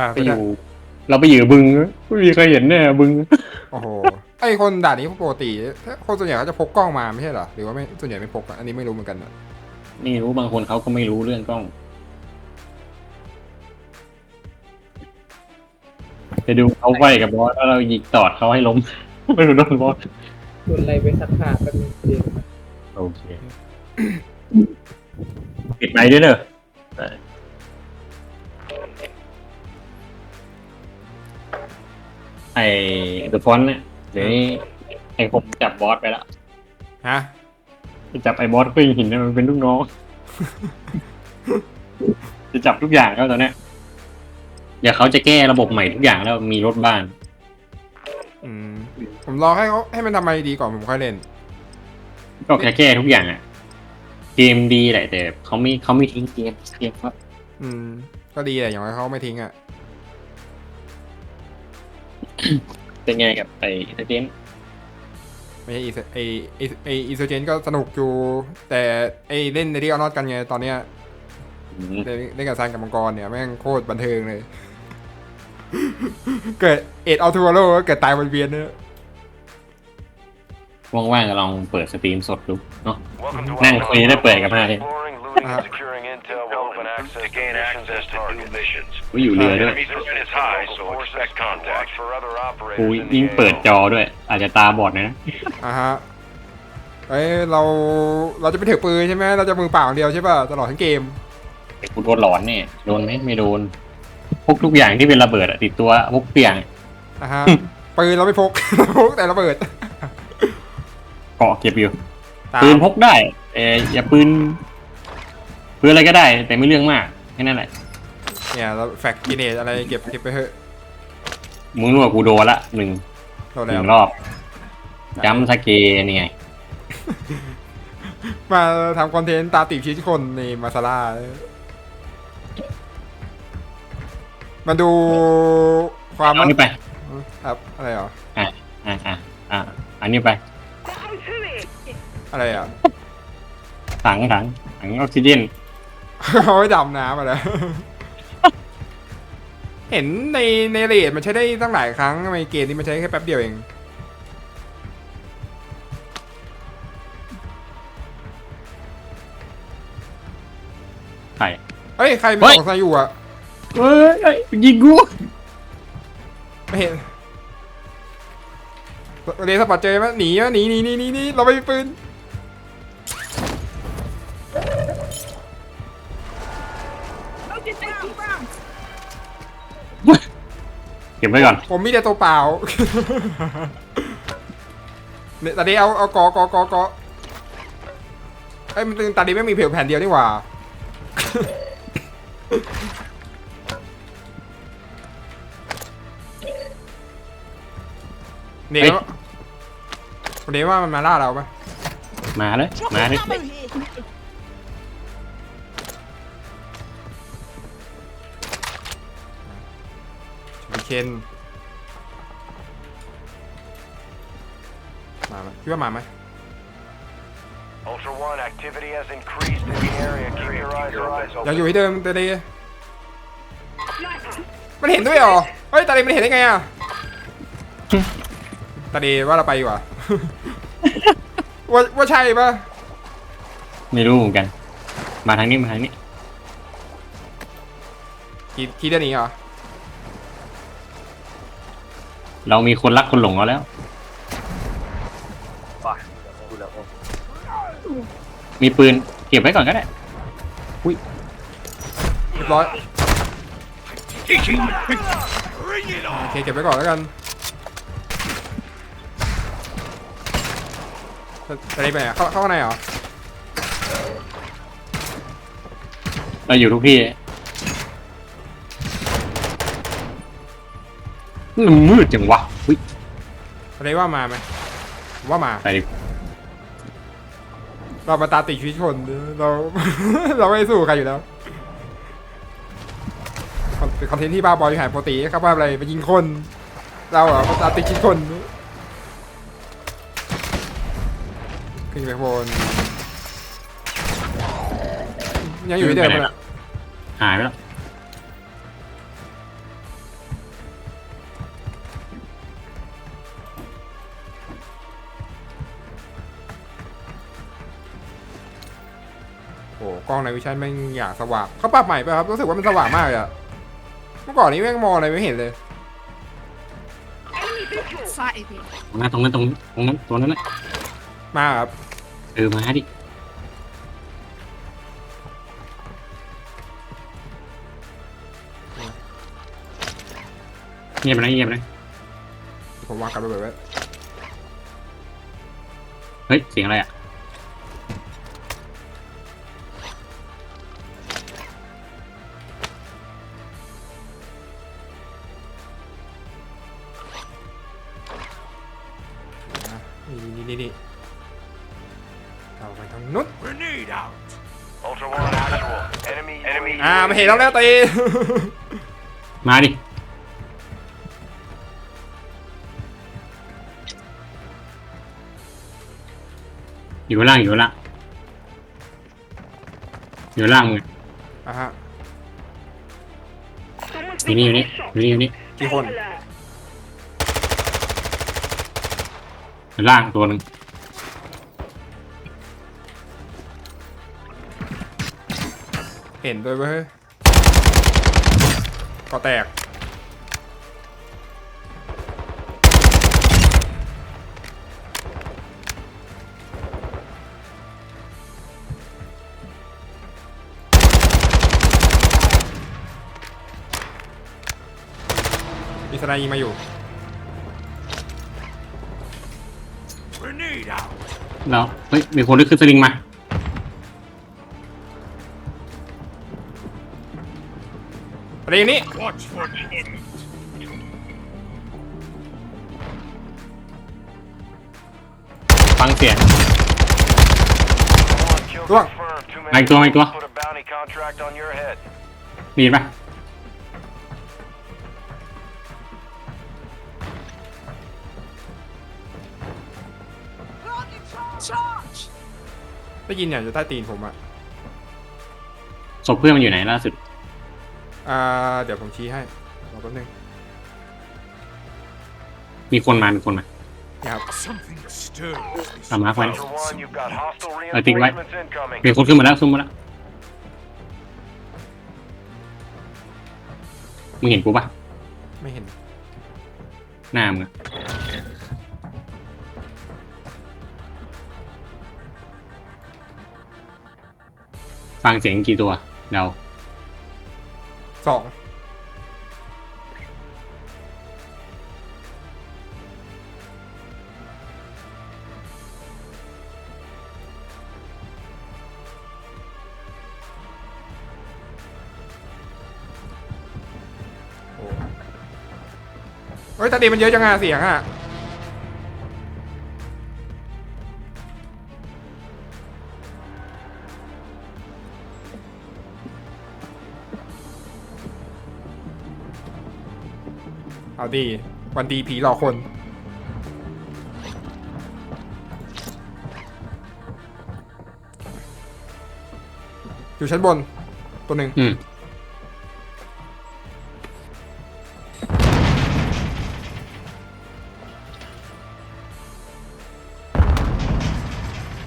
อ่าไปอยู่ เราไปอยู่บึงไม่มีใครเห็นแน่บึง โอ้โห ไอคนด่านนี้ปกติคนส่วนใหญ่เขาจะพกกล้องมาไม่ใช่เหรอ หรือว่าไม่ส่วนใหญ่ไม่พกอะอันนี้ไม่รู้เหมือนกันอะไม่รู้บางคนเขาก็ไม่รู้เรื่องกล้อง จะดูเขาไฟกับบอสแล้วเรายิงตอดเขาให้ล้ม ไม่รู้โดนบอสโดนอะไรไปสักขากันงเดียวโอเคปิดไมค์ด้วยเนอะ ไอเดอะฟอนต์เนี่ยเดี๋ยวนี้ไอผมจับบอสไปแล้วฮะจะจับไอ้บอสปิ้งหินเนี่ยมันเป็นลูกน้อง จะจับทุกอย่างแล้วตอนเนี้ยเดี๋ยวเขาจะแก้ระบบใหม่ทุกอย่างแล้วมีรถบ้าน อืมผมรอให้เขาให้มันทำอะไรดีก่อนผมค่อยเล่น ก็แค่แก้ทุกอย่างอะเกมดีแหละแต่เขาไม่เขาไม่ทิ้งเกมเกมครับ อืม ก็ดีแหละอย่างไรเขาไม่ทิ้งอะ เป็นไงกับไอ้เทเดนไม่ใช่อีไอไอไออีโซเจนก็สนุกอยู่ แต่ไอเล่นในที่เอานอตกันไงตอนเนี้ยเล่นเล่นกับซันกับมังกรเนี่ยแม่งโคตรบันเทิงเลย เกิดเอ็ดเอาทัวโร่เกิดตายบนเวียนเนอะว่างๆก็ลองเปิดสตรีมสดดูเนาะ Welcome to นั่ง Outlaw. คุยได้เปิดกับมาเลย Exploring, looting, Uh-huh. and securing intel will open access to gain to access to new missions. ว่าอยู่เรือด้วย Enemy threat is high, so expect Watch contact. for other กู operators in ยิ่ง the เปิด AO. จอด้วย อาจจะตาบอดหน่อยนะ อะฮะเอ้ยเราเราจะไปถือปืนใช่ไหมเราจะมือเปล่าอย่างเดียวใช่ป่ะตลอดทั้งเกมไอ้กูโดนหลอนเนี่ยโดนไหมไม่โดนพกทุกอย่างที่เป็นระเบิดอะติดตัวพกเตียงอะฮะ ปืนเราไม่พกพกแต่ระเบิดเกาะเก็บอยู่ ตามปืนพกได้แต่อย่าปืน ปืนอะไรก็ได้ แต่ไม่เรื่องมากแค่นั้นแหละเนี่ยเราแฟกกินเนตอะไรเก็บเก็บไปเถอะมึงรู้ว่ากูโดนละหนึ่งเราหแล้นึ่วงรอบจัมป์สเกร์นี่ไงมาทำคอนเทนต์ตาติดชีวิตคนในมาซาร่ามาดูความเอานี่ไปครับอะไรเหรออะอะอะอะอันนี้ไปอะไรอะถังถังถังออกซิเจน เอาไว้ดำน้ำมาแล้วเห็นในในเรทมันใช้ได้ตั้งหลายครั้งทำไมเกมนี้มันใช้แค่แป๊บเดียวเองไข่เฮ้ย ใครมีเฮ้ย ของใส่อยู่อะ เฮ้ยเฮ้ยยิงกูไม่เห็นเรสปอร์ตเจอไหมหนีไหมหนีหนีหนีหนีหนีเราไม่มีปืน เก็บไว้ก่อน ผมมีแต่ตัวเปล่า เนี่ยตอนนี้เอาเอากอกอกอกอไอ้ยมันตอนนี้ไม่มีเพลแผ่นเดียวนี่หว่าเดี๋ยวเดี๋ยวว่ามันมาล่าเราปะมาเลยมาเลยมีเคนมาไหมคิดว่ามาไหม Ultra One, activity has increased in the area. Keep your eyes open. ยังอยู่ที่เดิมตาดีมันเห็นด้วยเหรอเฮ้ยตาดีมันเห็นได้ไงอะตาดีว่าเราไปดีกว่า ว่าว่าใช่ปะไม่รู้เหมือนกัน มาทางนี้มาทางนี้คิดคิดได้นี้เหรอ เรามีคนรักคนหลงเราแล้วมีปืนเก็บไว้ก่อนก็ได้ เรียบร้อยโอเคเก็บไว้ก่อนแล้วกันตาดีไปไหนอะเข้าเข้าข้างในเหรอ เราอยู่ทุกที่ มันมืดจังวะอุ้ยตาดีว่ามาไหมผมว่ามา ไปดิเรามาตามติดชีวิตคนเรา เราไม่สู้ใครอยู่แล้วคอนเป็นคอนเทนต์ที่บ้าบอลอยู่หายปกติครับว่าอะไรไปยิงคน เราเหรอมาตามติดชีวิตคนขึ้นไปบนยังอยู่ที่เดิมเลยหายไปแล้ว กล้องในวิชั่นแม่งอย่างสว่างเขาปรับใหม่ไปครับรู้สึกว่ามันสว่างมากเลยอะเมื่อก่อนนี้แม่งมองอะไรไม่เห็นเลยใช่พี่ตรงนั้นตรงนั้นตรงตรงนั้นตัวนั้นนะมากครับเออมาดิเงียบไปนะเงียบไปนะผมวางกันไปแบบไว้เฮ้ยเสียงอะไรอะอะ เอาไปทางนู้น Grenade out. Ultra One actual. Enemy. Enemy. อ่าไม่เห็นแล้วแล้วตี มาดิ อยู่ข้างล่างอยู่ข้างล่างอยู่ข้างล่างมึงอะอะฮะ อยู่นี่อยู่นี่อยู่นี่อยู่นี่กี่คนอยู่ล่างตัวหนึ่ง เห็นด้วยเว้ยก็แตก มีสไนยิงมาอยู่ Grenade out. แล้วเฮ้ย มีคนที่ขึ้นสลิงมา อะไรอย่างนี้ Watch for the enemy. ฟังเสียง Ultra One, kill Go on. confirmed. Too many Mike, go on, Mike, go on. Put a bounty contract on your head. มีปะได้ยินอย่างอยู่ใต้ตีนผมอะศพเพื่อนมันอยู่ไหนล่าสุด อ่าเดี๋ยวผมชี้ให้รอแป๊บนึงมีคนมามีคนมานี่ครับ Something stirs. this เอามาร์คไว้ Ultra One, you've got hostile I think right- reinforcements incoming. มีคนขึ้นมาแล้วขึ้นมาแล้วมึงเห็นกูปะไม่เห็นหน้ามึงอะฟังเสียงกี่ตัวเดา สองโอ้เฮ้ยตาดีมันเยอะจังอะเสียงอะ เอาดี วันดีผีหลอกคน อยู่ชั้นบน ตัวหนึ่งอืม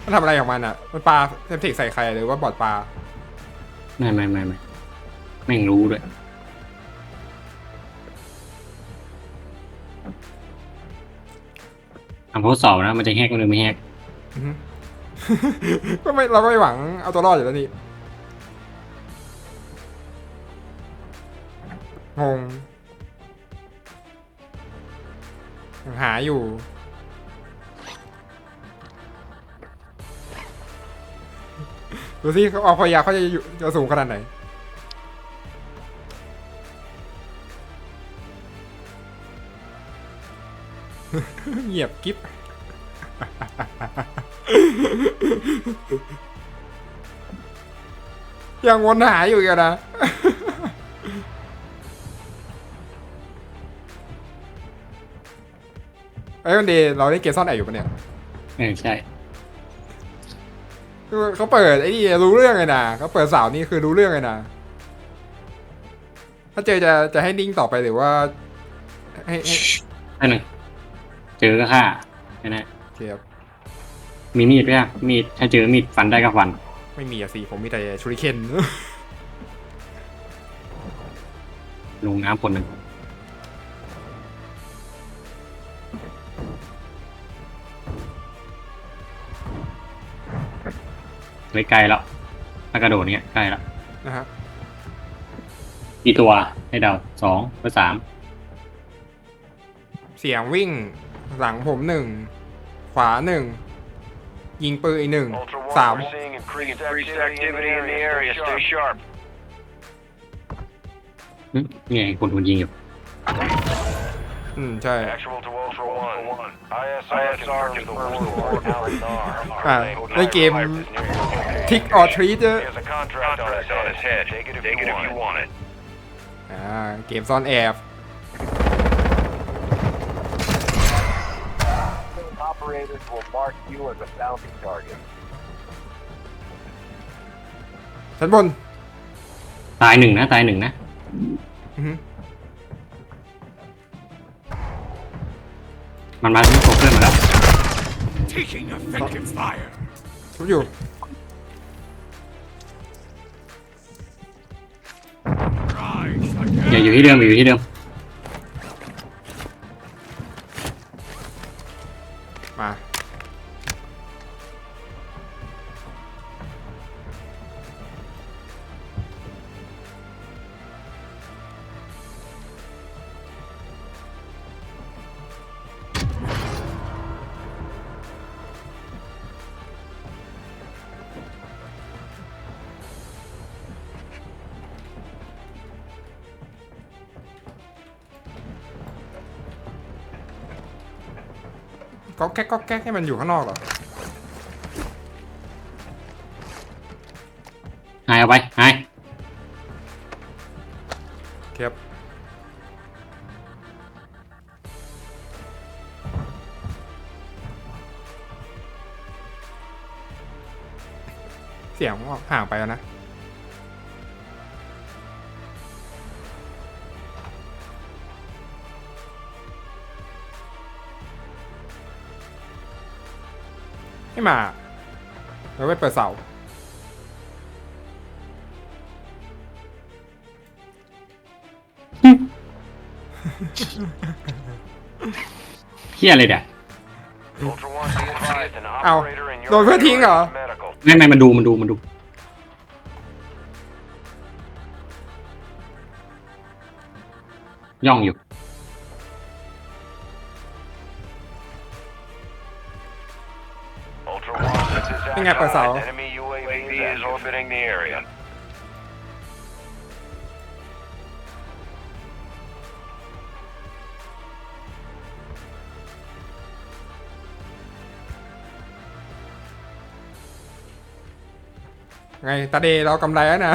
มันทำอะไรของมันอะ มันปลาเซมติกใส่ใครหรือว่าบอดปลา ไม่ไม่ไม่ไม่แม่งรู้ด้วย ทำทดสอบนะ มันจะแฮกมันหรือไม่แฮกอือฮึ ก็ไม่เราก็ไม่หวังเอาตัวรอดอยู่แล้วนี่งงยังหาอยู่ ดูสิเขาเอาพยาเขาจะอยู่จะสูงขนาดไหน เงียบกิ๊บยังวนหาอยู่อีกันนะไอ้ยวันดีเราได้เกมซ่อนแอบอยู่ปะเนี่ยเออใช่คือเขาเปิดไอ้นี่รู้เรื่องเลยนะเขาเปิดสาวนี่คือรู้เรื่องเลยนะถ้าเจอจะจะให้นิ่งต่อไปหรือว่าให้ให้อันหนึ่ง เจอก็ฆ่าแค่นั้นโอเคครับมีมีดไหมอะมีดถ้าเจอมีดฟันได้ก็ฟันอไม่มีอะสิผมมีแต่ชูริเคน ลงน้ำคนหนึ่งไม่ไกลแล้วถ้ากระโดดเนี้ยใกล้แล้วนะฮะกี่ตัวให้เดาสองหรือสามเสียงวิ่ง หลังผมหนึ่งขวาหนึ่งยิงปืนอีกหนึ่ง Ultra สาม One, we're seeing increased activity in the area. Stay sharp. หึนี่ไงคนคนยิงอยู่อืมใช่ Actual to Ultra One. ISR confirms the war now is ours. อ่าในเกมทิกออทรีเตอร์ He has a contract on his head. Take it if you want it. อ่าเกมซ่อนแอบ Operators will mark you as a bounty target. ชั้นบนตายหนึ่งนะตายหนึ่งนะอือหือมันมาที่โคเพื่อนมาแล้ว Taking effective fire. ทุบอยู่ Rise อย่า again. อยู่ที่เดิมอย่าอยู่ที่เดิม ก็แก๊กก็แก๊กให้มันอยู่ข้างนอกเหรอ หายเอาไปหายครับเสียงห่างไปแล้วนะ ไม่มาเราไปเปิดเสาเฮียอะไรเดี๋ย Ultra One, be advised, an Ow. operator in your โดนเพื่อนทิ้งเหรอ area is medical. ไม่ไม่มันดูมันดูมันดู ย่องอยู่ ไงเปิดเสา Allied. Enemy UAV is orbiting the area. ไงตาเดเรากำไรแล้วนะ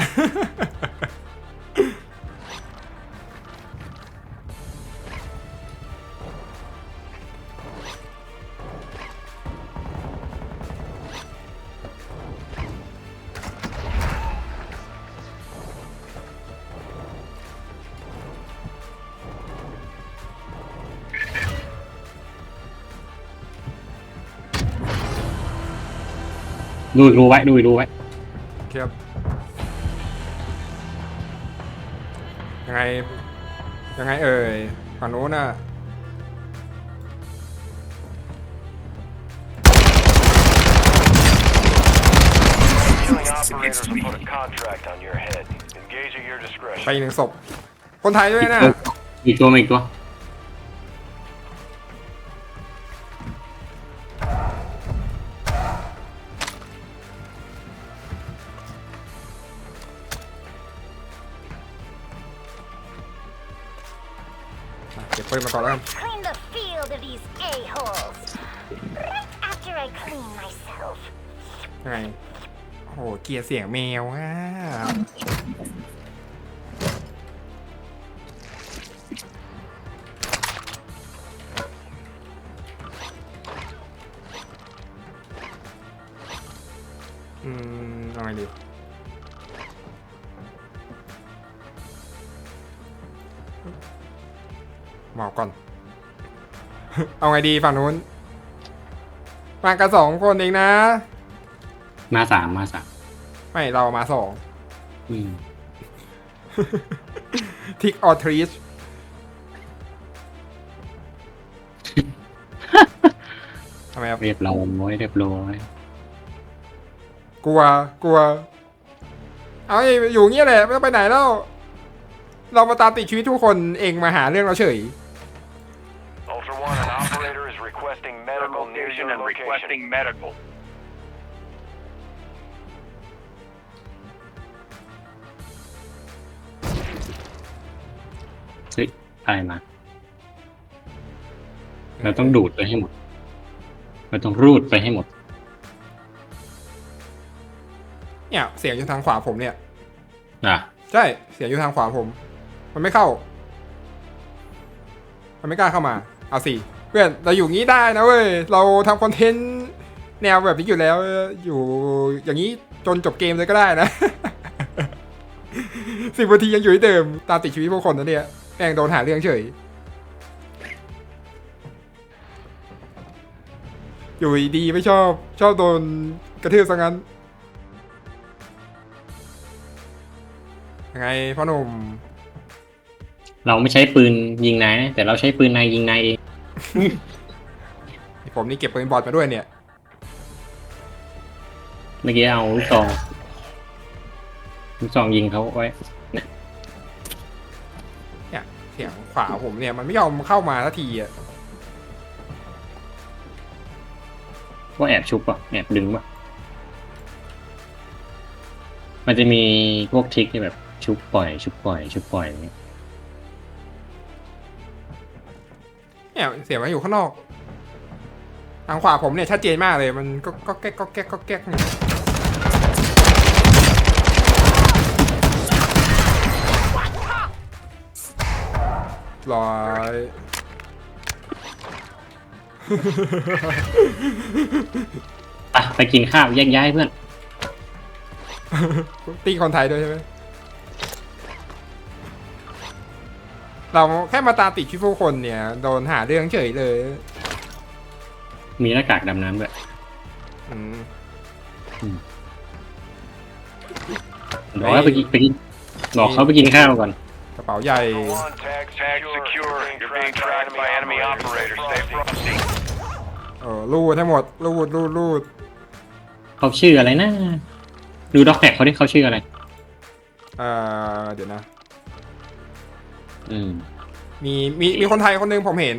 ดูอีกรูไว้ดูอีกรูไว้ครับยังไงยังไงเอ่ยฝั่งโน้นน่ะ Killing operators will put a contract on your head. Engage at your ไป discretion. อีกหนึ่งศพคนไทยด้วยนะ อีกตัวมาอีกตัว เสียงแมวอะอืมเอาไงดีหมอก่อน เอาไงดีฝั่งนู้น มากันสองคนเองนะ มาสามมาสาม ไม่เรามาสองอืมทิกออทรีชทำไมครับเรียบร้อยเรียบร้อยกลัวกลัว เอาไอ้อยู่เงี้ยแหละไม่ต้องไปไหนแล้ว เรามาตามติดชีวิตทุกคนเองมาหาเรื่องเราเฉย Ultra One, an operator is requesting medical near your and location. ฮ้ยอะไรมา เราต้องดูดไปให้หมด เราต้องรูดไปให้หมด เนี่ย เสียงอยู่ทางขวาผมเนี่ย อะ ใช่เสียงอยู่ทางขวาผม มันไม่เข้า มันไม่กล้าเข้ามา เอาสิเพื่อนเราอยู่งี้ได้นะเว้ย เราทำคอนเทนต์แนวแบบนี้อยู่แล้ว อยู่อย่างนี้จนจบเกมเลยก็ได้นะสิบนาทียังอยู่ที่เดิม ตามติดชีวิตพวกคนนะเนี่ย แม่งโดนหาเรื่องเฉย อยู่ดีๆไม่ชอบ ชอบโดนกระทืบซะงั้น ยังไงพ่อหนุ่ม เราไม่ใช้ปืนยิงนายนะแต่เราใช้ปืนนายยิงนายเอง ผมนี่เก็บปืนบอดมาด้วยเนี่ย เมื่อกี้เอาลูกซองลูกซองยิงเขาไว้ วาผมเนี่ยมันไม่ยอมเข้ามาสักทีอะว่าแอบชุบป่ะแอบดึงป่ะ มันจะมีพวกทริกที่แบบชุบปล่อย ชุบปล่อย ชุบปล่อยอย่างเงี้ยเนี่ยเสียงมันอยู่ข้างนอก ทางขวาผมเนี่ยชัดเจนมากเลยมันก็ก็แก๊กก็แก๊กก็แก๊กเนี่ย ร้อยอะไปกินข้าวแยกย้ายเพื่อน ตีคนไทยด้วยใช่ไหม เราแค่มาตามติดชีวิตผู้คนเนี่ย โดนหาเรื่องเฉยเลยมีหน้ากากดำน้ำด้วยอืมบอกว่าไปกินไปกินบอกเขาไปกินข้าวก่อน กระเป๋าใหญ่ Ultra One, tag Tag secure. secure. You're being tracked by enemy operators. Stay frosty. เออรูดทั้งหมดรูดรูดรูดเขาชื่ออะไรนะ ดูด็อกแท็กเขาที่เขาชื่ออะไร เออเดี๋ยวนะ อืมมีมีมีคนไทยคนหนึงผมเห็น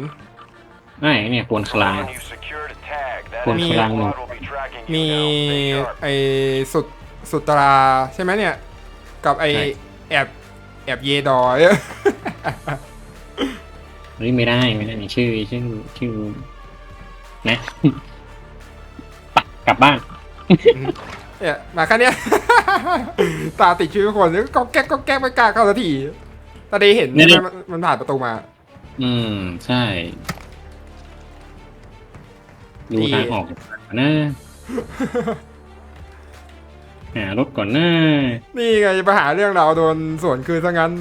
ไม่เนี่ยควรคลาง One, you secured a tag. That คน enemy กลาง squad will be tracking you มี now. Stay sharp. ไอสุดสุตราใช่ไหมเนี่ย กับไอใช่ แอบแอบเยดอย เฮ้ยไม่ได้ไม่ได้นี่ชื่อชื่อชื่อนะ ไปกลับบ้าน เนี่ยมาแค่เนี้ย ตาติดชื่อคนแล้วก็แก๊กก็แก๊กไม่กล้าเข้าสักทีตาเดย์เห็นเนี่ย มันมันผ่านประตูมา อืม ใช่ดูดีทางออกนะ หารถก่อนนะนี่ไงจะมาหาเรื่องเราโดนสวนคืนซะงั้น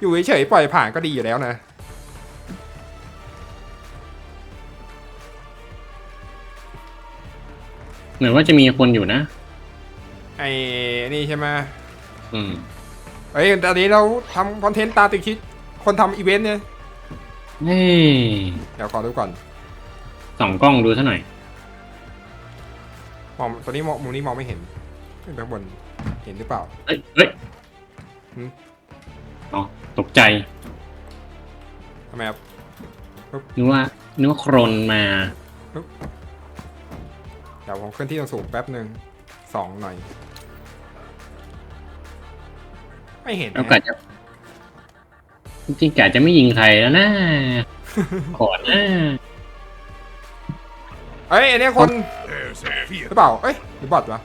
อยู่เฉยๆปล่อยผ่านก็ดีอยู่แล้วนะ เหมือนว่าจะมีคนอยู่นะ ไอ้นี่ใช่ไหมอืมเฮ้ยตอนนี้เราทำคอนเทนต์ตาติดชิด คนทำอีเวนต์เนี่ยเฮ้ยเดี๋ยวขอดูก่อน ส่องกล้องดูซะหน่อย มองตัวนี้มองมุมนี้มองไม่เห็นขึ้นไปข้างบนเห็นหรือเปล่า เอ้ยเฮ้ยหืม อ๋อตกใจทำไมครับนึกว่านึกว่าโครนมา เดี๋ยวผมเคลื่อนที่สูงๆแป๊บหนึ่งสองหน่อย ไม่เห็นแล้วนะกะจะจริงๆกะจะไม่ยิงใครแล้วนะก่อนนะเอ้ยอันเนี้ยคน There's a ห vehicle. รือเปล่า เอ้ยหรือบอทวะ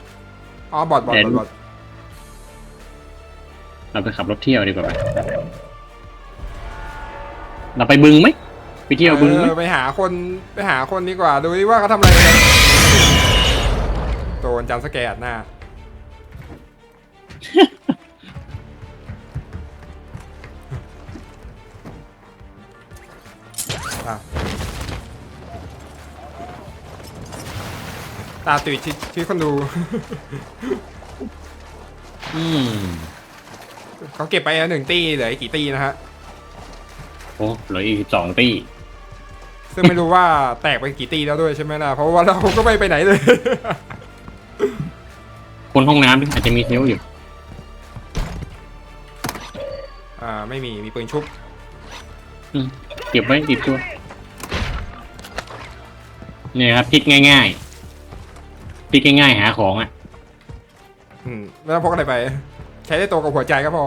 อ๋อบอทบอทบอทบอทเราไปขับรถเที่ยวดีกว่าไหมเราไปบึงไหมไปเที่ยวบึงไหมเออไปหาคนไปหาคนดีกว่า ดูดิว่าเขาทำอะไรกันโดนจำสแกดหน้า ตาตุยชีชีวิตคนดู อืมเขาเก็บไปแล้วหนึ่งตีเหลืออีกกี่ตีนะฮะ โอ้เหลืออีกสิบสองตีซึ่งไม่รู้ว่าแตกไปกี่ตีแล้วด้วยใช่ไหมล่ะ เพราะว่าเราก็ไม่ไปไหนเลย คนห้องน้ำอาจจะมีเทลอยู่ อ่า ไม่มี มีปืนชุบ อืมเก็บไว้ติดตัว เนี่ยครับพลิกง่าย ๆ พลิกง่ายๆหาของอะอืมไม่ต้องพกอะไรไป ใช้ได้ตัวกับหัวใจก็พอ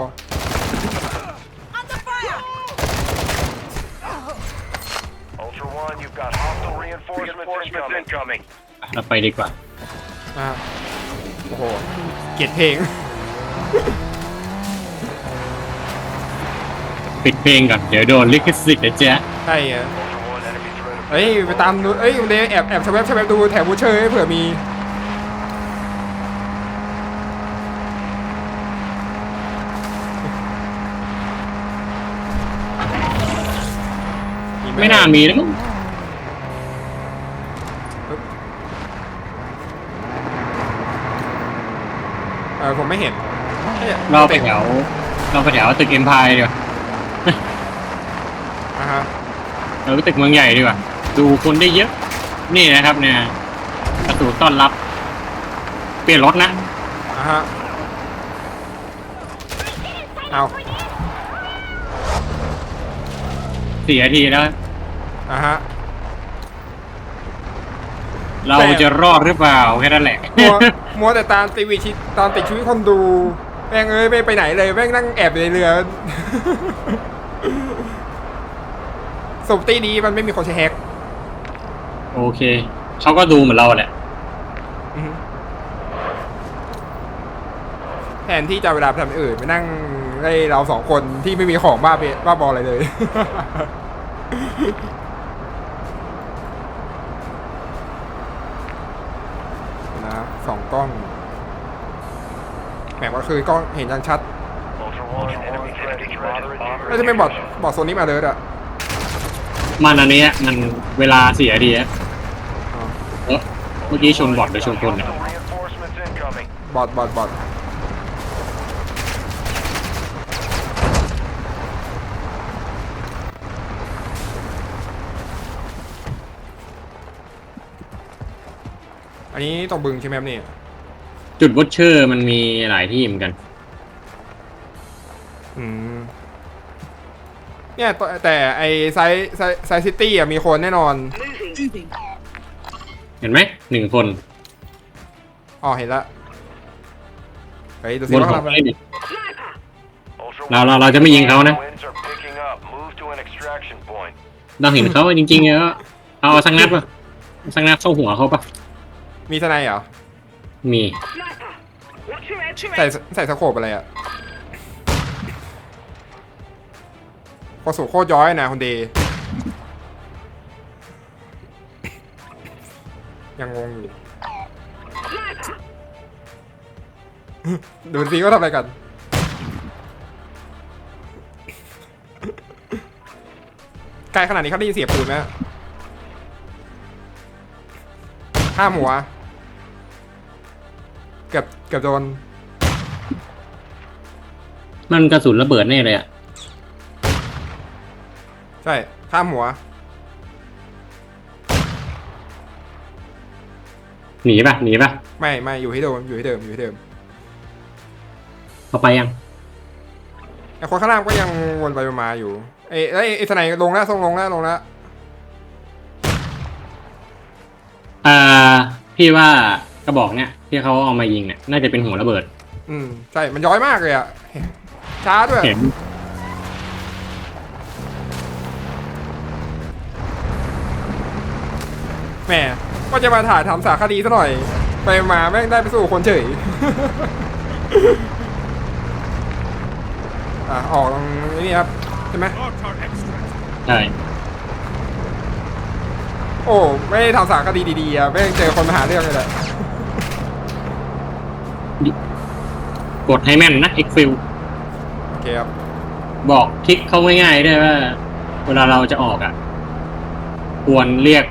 Ultra One, you've got hostile reinforcements, Reinforcements incoming. incoming. เราไปดีกว่า อ่าโอ้โห เกลียดเพลง ปิดเพลงก่อน เดี๋ยวโดนลิขสิทธิ์นะจ๊ะใช่ไง Ultra One, enemy threat เฮ้ย ไปตามดูเอ้ยคุณเดย์แอบแอบชะแวบชะแวบดูแถบบูเชอร์ให้เผื่อมี ไม่น่ามีนะมั้งเออผมไม่เห็นนี่ยเราไปแถวเราไปแถวตึกเอ็มพายดีกว่าอ่าฮะเราไปตึกเมืองใหญ่ดีกว่าดูคนได้เยอะ นี่นะครับเนี่ยประตูต้อนรับ เปลี่ยนรถนะอ่าฮะเอาสี่นาทีแล้ว อ่าฮะ เราจะรอดหรือเปล่าแค่นั้นแหละมัวมัวแต่ตามตีวีชิตตามติดชีวิตคนดูแม่งเอ้ยไม่ไปไหนเลยแม่งนั่งแอบอยู่ในเรือสมตีนี้มันไม่มีคนใช้แฮกโอเคเขาก็ดูเหมือนเราแหละอือฮึแทนที่จะเอาเวลาไปทำอย่างอื่นไปนั่งไล่เราสองคนที่ไม่มีของบ้าเบบ้าบออะไรเลย นะสองกล้องแหมก็ คือกล้องเห็นยังชัด Ultra One, enemy threat is moderate. ไม่ใช่ไม่บอดบอดโซนนี้มาเลยอะมันอันนี้มันเวลาเสียดีอะอ๋อเอ๊ะเมื่อกี้ชนบอดหรือชนคนเนี่ยบอดบอดบอดอันนี้ตรงบึงใช่ไหมครับนี่ จุดวอชเชอร์มันมีหลายที่เหมือนกัน อืมเนี่ยแต่แต่ไอไซส์ไซส์ไซส์ซิตี้อะมีคนแน่นอน เห็นไหมหนึ่งคนอ๋อเห็นละเฮ้ยดูบสินว่าหอเขาทำอะไรได้ดิ Ultra เรา One, เราเราจะไม่ยิงเขานะ winds are picking up. Move to an extraction point. เราเห็นเขาจริงๆเนี่ยเอาสักนัดปะเอาสักนัดเข้าหัวเขาปะมีทนายเหรอ มีใส่ใส่สโคปอะไรอะโคสูโคตรย้อยนะคุณเดย์ยังงงอยู่ ดูสิว่าทำอะไรกัน ไกลขนาดนี้เขาได้ยินเสียงปืนไหมห้ามหัว เกือบเกือบโดนมันกระสุนระเบิดแน่เลยอะใช่ข้ามหัว หนีปะหนีปะไม่ไม่อยู่ที่เดิมอยู่ที่เดิมอยู่ที่เดิมเขาไปยัง ไอ้คนข้างล่างก็ยังวนไปวนมาอยู่ไอ้ไอ้ไอ้สไนลงแล้วส่งลงแล้วลงแล้ว อ่า พี่ว่า กระบอกเนี่ยที่เขาเอามายิงเนี่ยน่าจะเป็นหัวระเบิด อืมใช่ มันย้อยมากเลยอะช้าด้วย เห็นแหมก็จะมาถ่ายทำสารคดีซะหน่อย ไปมาแม่งได้ไปสู่คนเฉย อะออกตรงนี้ครับ ใช่ไหม ใช่โอ้ ไม่ได้ทำสารคดีดีๆอะแม่งเจอคนมาหาเรื่องเลยแหละ กดให้แม่นนะ X f i l โอเคครับ บอกคลิกเขาง่ายๆด้วยว่า เวลาเราจะออกอะ ควรเรียก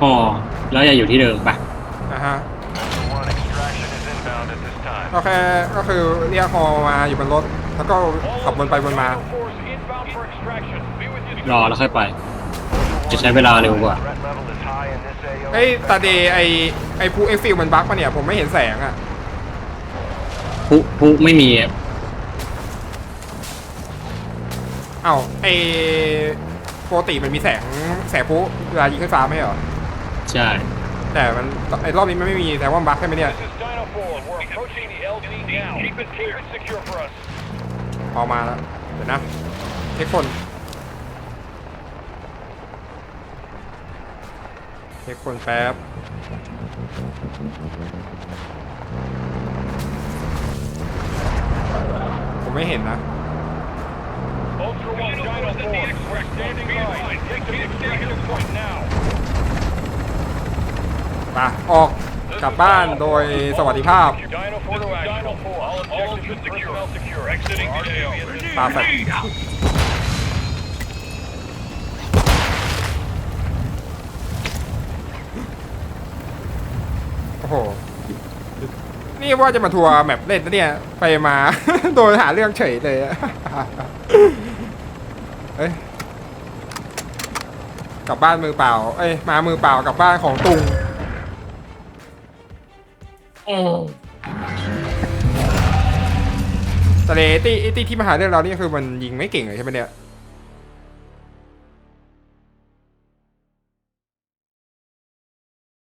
ฮอแล้วอย่าอยู่ที่เดิมปะอะฮะก็แค่ก็คือเรียกฮอมาอยู่บนรถ แล้วก็ขับวนไปวนมา Force inbound for extraction. Be with you รอแล้วค่อยไป จะใช้เวลาเร็วกว่า Threat level is high in this AO. เอ้ยตาเดย์ไอไอพูเอ็กฟิลมันบั๊กมาเนี่ย ผมไม่เห็นแสงอะ ผู้ผู้ไม่มีเอ้าไอปกติมันมีแสงแสงพูเวลายิงขึ้นฟ้าไม่เหรอ ใช่ แต่มันไอรอบนี้มันไม่มีแต่ว่ามันบั๊กใช่ไหมเนี่ย This is Dino 4. We're approaching the LZ now. Keep it, keep it secure for us. ออกมาแล้ว เดี๋ยวนะเช็คคนเช็คคนแป๊บ ผมไม่เห็นนะ Ultra One, Dino 4. We're standing by. Take to the extraction point now. มาออกกลับบ้านโดยสวัสดิภาพ Dino 4 to action. Dino 4. All objectives and personnel secure. Exiting the AO. ตาแฟกโอ้โห นี่ว่าจะมาทัวร์แมปเล่นนะเนี่ย ไปมา โดนหาเรื่องเฉยเลยอะเอ้ยกลับบ้านมือเปล่า เอ้ย มามือเปล่ากลับบ้านของตุงแต่เลยไอ้ตี้ไอ้ตี้ที่มาหาเรื่องเรานี่คือมันยิงไม่เก่งเลยใช่ไหมเนี่ย